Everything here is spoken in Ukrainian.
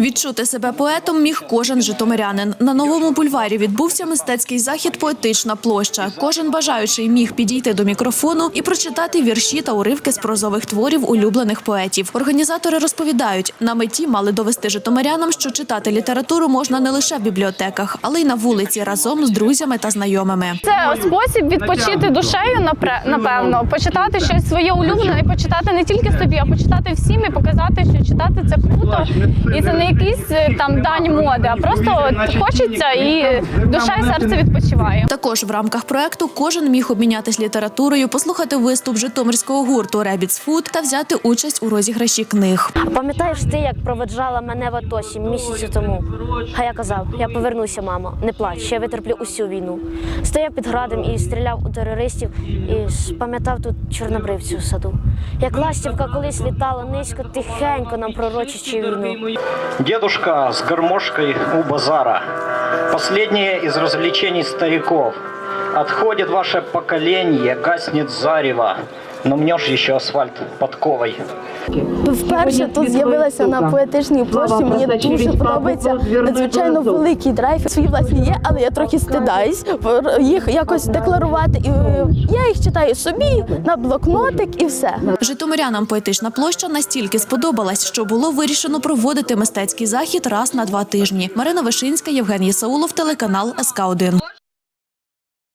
Відчути себе поетом міг кожен житомирянин. На новому бульварі відбувся мистецький захід Поетична площа. Кожен бажаючий міг підійти до мікрофону і прочитати вірші та уривки з прозових творів улюблених поетів. Організатори розповідають, на меті мали довести житомирянам, що читати літературу можна не лише в бібліотеках, але й на вулиці разом з друзями та знайомими. Це спосіб відпочити душею, напевно, почитати щось своє улюблене, і почитати не тільки собі, а почитати всім і показати, що читати це круто. І це не якийсь е, там дань моди, а просто от хочеться і душа і серце відпочиває. Також в рамках проекту кожен міг обмінятись літературою, послухати виступ житомирського гурту Ребіц Фуд та взяти участь у розіграші книг. Пам'ятаєш ти, як проведжала мене в АТО сім місяців тому? А я казав, я повернуся, мамо, не плач, ще витерплю усю війну. Стояв під градом і стріляв у терористів, і ж пам'ятав тут чорнобривцю в саду. Як ластівка колись літала низько, тихенько нам пророчачи війну. Дедушка с гармошкой у базара. Последнее из развлечений стариков. Отходит ваше поколение, гаснет зарево. Но мнешь еще асфальт подковой. Вперше тут з'явилася на поетичній площі. Мені дуже подобається надзвичайно великий драйв. Свої власні є, але я трохи стидаюсь їх якось декларувати. І е, я їх читаю собі на блокнотик і все. Житомирянам поетична площа настільки сподобалась, що було вирішено проводити мистецький захід раз на два тижні. Марина Вишинська, Євгеній Саулов, телеканал СК 1